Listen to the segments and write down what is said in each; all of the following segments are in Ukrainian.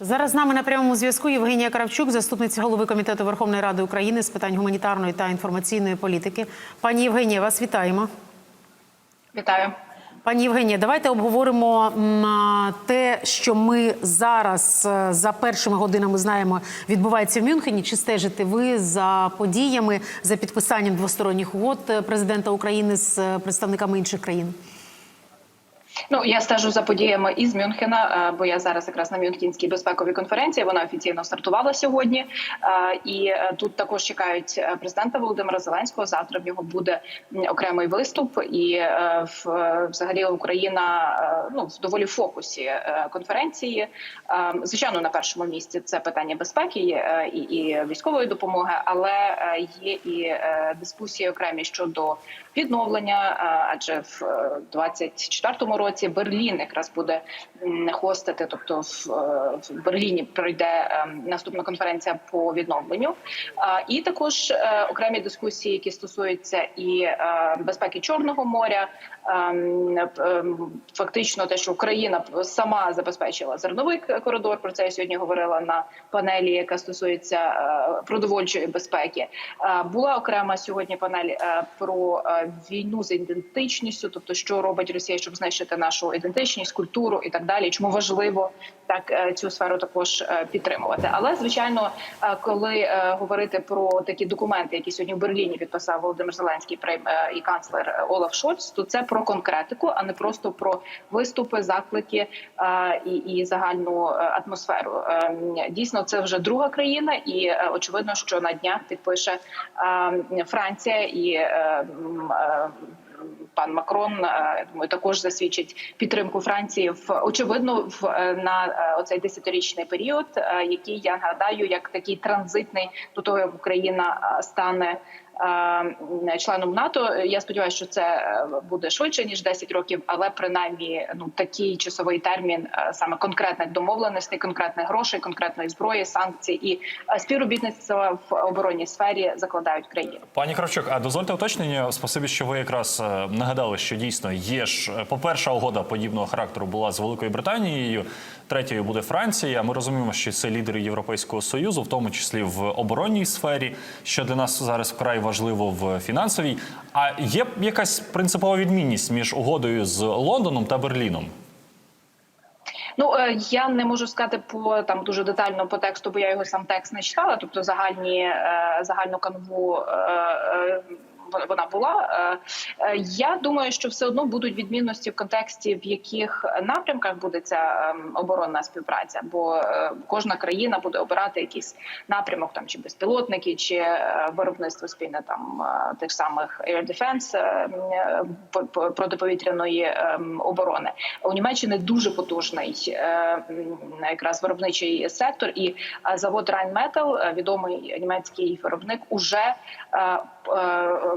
Зараз з нами на прямому зв'язку Євгенія Кравчук, заступниця голови комітету Верховної Ради України з питань гуманітарної та інформаційної політики. Пані Євгенія, вас вітаємо. Вітаю. Пані Євгенія, давайте обговоримо те, що ми зараз е, за першими годинами знаємо, відбувається в Мюнхені. Чи стежите ви за подіями за підписанням двосторонніх угод е, президента України з е, представниками інших країн? Ну я стежу за подіями із Мюнхена, е, бо я зараз якраз на Мюнхенській безпековій конференції. Вона офіційно стартувала сьогодні. Е, І е, тут також чекають президента Володимира Зеленського. Завтра в нього буде окремий виступ, і взагалі Україна ну в доволі фокусі конференції. Звичайно, на першому місці це питання безпеки і, і військової допомоги, але є і дискусії окремі щодо відновлення, адже в е, 24-му році Берлін якраз буде хостити, тобто в, в Берліні пройде е, наступна конференція по відновленню, і також е, окремі дискусії, які стосуються і е, безпеки Чорного моря, ем, ем, фактично те, що Україна сама забезпечила зерновий коридор. Про це я сьогодні говорила на панелі, яка стосується е, продовольчої безпеки. Була окрема сьогодні панель про війну з ідентичністю, тобто що робить Росія, щоб знищити нашу ідентичність, культуру і так далі. Чому важливо так е, цю сферу також е, підтримувати? Але звичайно, е, коли говорити про такі документи, які сьогодні в Берліні підписав Володимир Зеленський прем- і канцлер Олаф Шольц, то це про конкретику, а не просто про виступи, заклики і, і загальну атмосферу. Е, Дійсно, це вже друга країна, і очевидно, що на днях підпише е, Франція і Пан Макрон е, я думаю, також засвідчить підтримку Франції в очевидно в е, на е, оцей десятирічний період, який я гадаю, як такий транзитний до того, як Україна стане членом НАТО. Я сподіваюся, що це е, буде швидше ніж 10 років, але принаймні ну такий часовий термін е, саме конкретних домовленостей, конкретних грошей, конкретної зброї, санкцій і е, співробітництва в оборонній сфері закладають країни. Пані Кравчук, а дозвольте уточнення. Спасибі, що ви якраз е, нагадали, що дійсно є ж е, по-перше, угода подібного характеру була з Великою Британією. Третьою буде Франція. Ми розуміємо, що це лідери Європейського союзу, в тому числі в оборонній сфері, що для нас зараз вкрай важливо в фінансовій. А є якась принципова відмінність між угодою з Лондоном та Берліном? Ну е, я не можу сказати по там дуже детально по тексту, бо я його сам текст не читала. Тобто загальні е, загальну канву. Вона була. Е, е, Я думаю, що все одно будуть відмінності в контексті, в яких напрямках буде ця ем, оборонна співпраця, бо е, кожна країна буде обирати якийсь напрямок, там чи безпілотники, чи виробництво спільне там тих самих air defense, по- по- протиповітряної ем, оборони. У Німеччині дуже потужний якраз виробничий сектор, і завод Rheinmetall, відомий німецький виробник, уже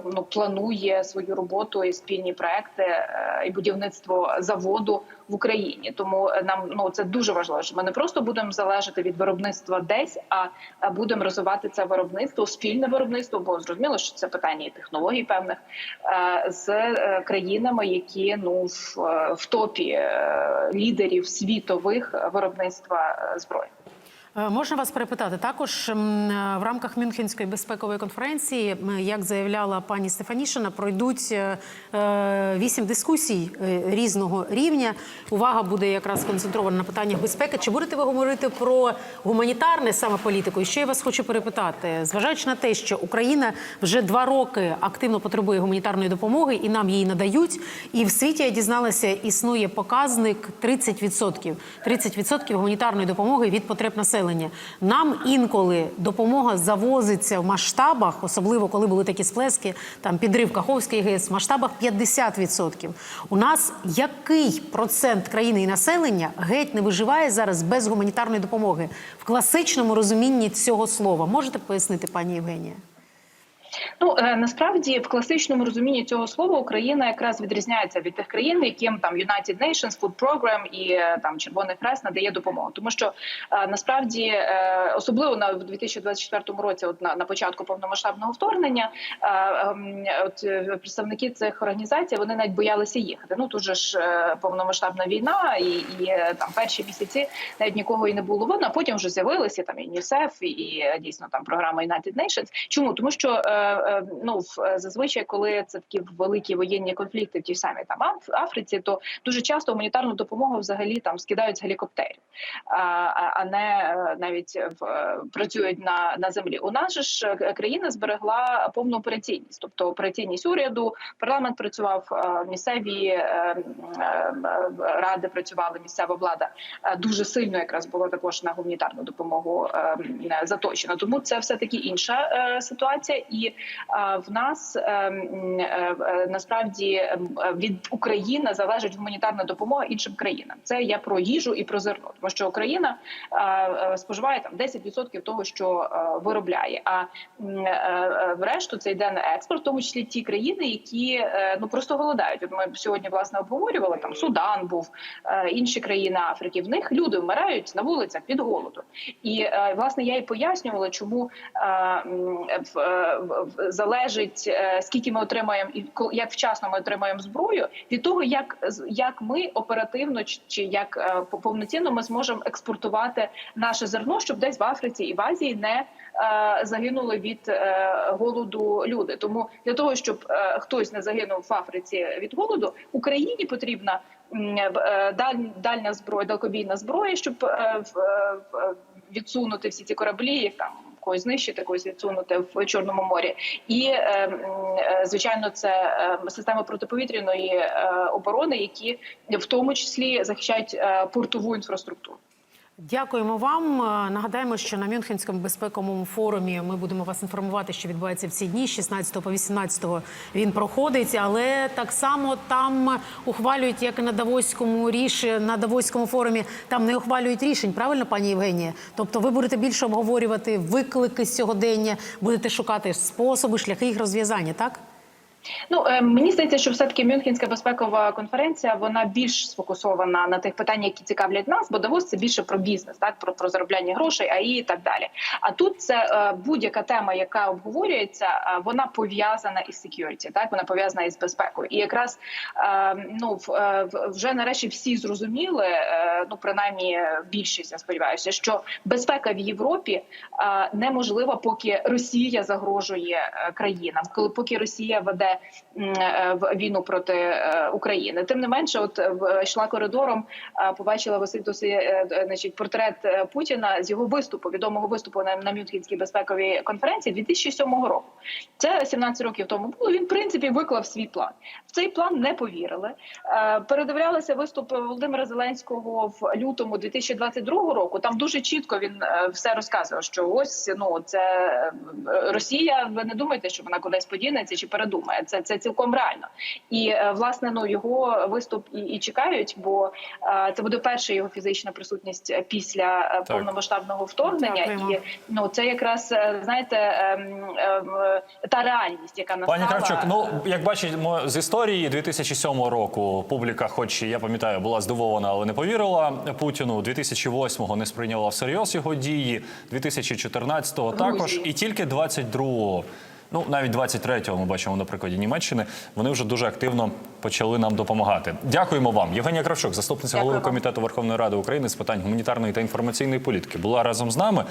ну, планує свою роботу і спільні проекти е, і будівництво заводу в Україні. Тому е, нам ну це дуже важливо. Що ми не просто будемо залежати від виробництва десь, а будемо розвивати це виробництво, спільне виробництво, бо зрозуміло, що це питання і технологій певних е, з країнами, які ну в, в топі лідерів світових виробництва зброї. Е, Можна вас перепитати також е, в рамках Мюнхенської безпекової конференції, як заявляла пані Стефанішина, пройдуть е, вісім дискусій різного рівня. Увага буде якраз сконцентрована на питаннях безпеки. Чи будете ви говорити про гуманітарне саме політику? І ще я вас хочу перепитати, зважаючи на те, що Україна вже два роки активно потребує гуманітарної допомоги, і нам її надають. І в світі я дізналася, існує показник 30%. 30% гуманітарної допомоги від потреб населення. Нам інколи допомога завозиться в масштабах, особливо коли були такі сплески, там підрив Каховський ГЕС, в масштабах 50%. У нас який процент країни і населення геть не виживає зараз без гуманітарної допомоги в класичному розумінні цього слова? Можете пояснити, пані Євгенія? Ну е, насправді в класичному розумінні цього слова Україна якраз відрізняється від тих країн, яким там United Nations Food Program і е, там Червоний Хрест надає допомогу, тому що е, насправді особливо на в 2024 році, от на, на початку повномасштабного вторгнення, ем, от представники цих організацій вони навіть боялися їхати. Ну тут же ж повномасштабна війна, і, і там перші місяці навіть нікого і не було видно. Потім вже з'явилися там і ЮНІСЕФ, і, дійсно там програма United Nations. Чому тому, що ну в- е, зазвичай, коли це такі великі воєнні конфлікти, в тій самій там Аф- Африці, то дуже часто гуманітарну допомогу взагалі там скидають з гелікоптерів, а, не е, навіть в е, працюють на, на землі. У нас же ж е, країна зберегла повну операційність, тобто операційність уряду, парламент працював, е, місцеві е, е, е, ради працювали, місцева влада е, дуже сильно якраз було також на гуманітарну допомогу е, заточено. Тому це все таки інша е, ситуація, і в нас е, м, е, е, насправді е, від України залежить гуманітарна допомога іншим країнам. Це я про їжу і про зерно, тому що Україна споживає там 10% того, що виробляє. А врешту це йде на експорт, в тому числі ті країни, які ну просто голодають. От ми сьогодні власне обговорювали там Судан був інші країни Африки. В них люди вмирають на вулицях від голоду. І власне я і пояснювала, чому в- залежить е, скільки ми отримаємо і як вчасно ми отримаємо зброю, від того, як як ми оперативно чи- як е, по- повноцінно ми зможемо експортувати наше зерно, щоб десь в Африці і в Азії не е, загинули від голоду люди. Тому для того, щоб хтось не загинув в Африці від голоду, Україні потрібна дальня зброя, далекобійна зброя, щоб відсунути всі ці кораблі, їх там когось знищити, когось відсунути в Чорному морі. І е, е, звичайно, це система системи протиповітряної е, оборони, які в тому числі захищають е, портову інфраструктуру. Дякуємо вам. Е, Нагадаємо, що на Мюнхенському безпековому форумі ми будемо вас інформувати, що відбувається в ці дні. З 16 по 18 він проходить, але так само там ухвалюють, як і на Давоському ріш на Давоському форумі. Там не ухвалюють рішень, правильно, пані Євгенія? Тобто, ви будете більше обговорювати виклики сьогодення, будете шукати способи, шляхи їх розв'язання, так? Ну е, мені здається, що все таки Мюнхенська безпекова конференція вона більш сфокусована на тих питаннях, які цікавлять нас, бо Давос це більше про бізнес, так про, про заробляння грошей, АІ і так далі. А тут це е, будь-яка тема, яка обговорюється, е, вона пов'язана із security, так вона пов'язана із безпекою. І якраз ну вже нарешті всі зрозуміли, ну принаймні більшість, я сподіваюся, що безпека в Європі неможлива, поки Росія загрожує країнам, коли поки Росія веде в війну проти е, України. Тим не менше, от е, йшла коридором, е, побачила Василь Доси, е, е, значить, портрет е, Путіна з його виступу, відомого виступу на, на Мюнхенській безпековій конференції 2007 року. Це 17 років тому було. Він в принципі виклав свій план. В цей план не повірили. Е, Передивлялися виступ Володимира Зеленського в лютому 2022 року. Там дуже чітко він е, все розказував, що ось ну це е, Росія. Ви не думаєте, що вона кудись подінеться чи передумає. Це це цілком реально. І е, власне ну його виступ і, і чекають, бо е, це буде перша його фізична присутність після е, повномасштабного вторгнення. Дякуємо. І ну це якраз знаєте ем, ем, е, та реальність, яка настала. Пані Кравчук, ну як бачимо з історії 2007 року, публіка, хоч я пам'ятаю, була здивована, але не повірила Путіну. 2008-го не сприйняла всерйоз його дії. 2014-го також, і тільки 22-го, ну навіть 23-го ми бачимо на прикладі Німеччини. Вони вже дуже активно почали нам допомагати. Дякуємо вам, Євгенія Кравчук, заступниця Дякую голови вам. комітету Верховної Ради України з питань гуманітарної та інформаційної політики, була разом з нами.